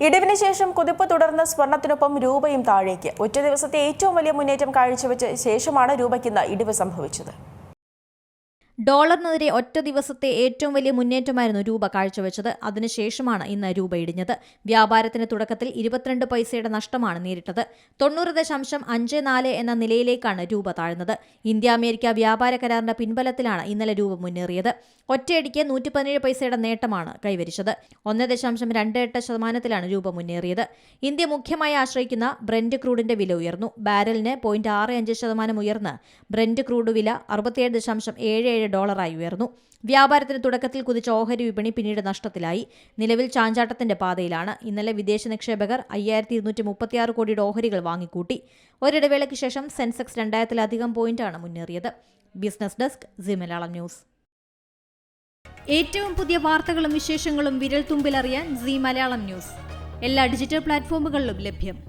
ഇടിവിന് ശേഷം കുതിപ്പ് തുടർന്ന സ്വർണത്തിനൊപ്പം രൂപയും താഴേക്ക്. ഒറ്റ ദിവസത്തെ ഏറ്റവും വലിയ മുന്നേറ്റം കാഴ്ചവെച്ച ശേഷമാണ് രൂപയ്ക്ക് ഇടിവ് സംഭവിച്ചത്. ഡോളറിനെതിരെ ഒറ്റ ദിവസത്തെ ഏറ്റവും വലിയ മുന്നേറ്റമായിരുന്നു രൂപ കാഴ്ചവെച്ചത്. അതിനുശേഷമാണ് ഇന്ന് രൂപ ഇടിഞ്ഞത്. വ്യാപാരത്തിന് തുടക്കത്തിൽ ഇരുപത്തിരണ്ട് പൈസയുടെ നഷ്ടമാണ് നേരിട്ടത്. തൊണ്ണൂറ് ദശാംശം അഞ്ച് നാല് എന്ന നിലയിലേക്കാണ് രൂപ താഴ്ന്നത്. ഇന്ത്യ അമേരിക്ക വ്യാപാര കരാറിന്റെ പിൻബലത്തിലാണ് ഇന്നലെ രൂപ മുന്നേറിയത്. ഒറ്റയടിക്ക് നൂറ്റി പതിനേഴ് പൈസയുടെ നേട്ടമാണ് കൈവരിച്ചത്. ഒന്ന് ദശാംശം രണ്ട് എട്ട് ശതമാനത്തിലാണ് രൂപ മുന്നേറിയത്. ഇന്ത്യ മുഖ്യമായി ആശ്രയിക്കുന്ന ബ്രെൻഡ് ക്രൂഡിന്റെ വില ഉയർന്നു. ബാരലിന് പോയിന്റ് ആറ് അഞ്ച് ശതമാനം ഉയർന്ന്. ബ്രെൻഡ് ക്രൂഡ് വില അറുപത്തിയേഴ് ദശാംശം ഏഴ് ഏഴ് ഡോളറായി ഉയർന്നു വ്യാപാരത്തിന് തുടക്കത്തിൽ കുതിച്ച ഓഹരി വിപണി പിന്നീട് നഷ്ടത്തിലായി. നിലവിൽ ചാഞ്ചാട്ടത്തിന്റെ പാതയിലാണ്. ഇന്നലെ വിദേശ നിക്ഷേപകർ അയ്യായിരത്തി ഇരുന്നൂറ്റി മുപ്പത്തിയാറ് കോടിയുടെ ഓഹരികൾ വാങ്ങിക്കൂട്ടി. ഒരിടവേളയ്ക്ക് ശേഷം സെൻസെക്സ് രണ്ടായിരത്തിലധികം പോയിന്റാണ് മുന്നേറിയത്. Business desk Zee Malayalam news. ഏറ്റവും പുതിയ വാർത്തകളും വിശേഷങ്ങളും വിരൽ തുമ്പിലറിയാൻ സി മലയാളം ന്യൂസ്. എല്ലാ ഡിജിറ്റൽ പ്ലാറ്റ്ഫോമുകളിലും ലഭ്യം.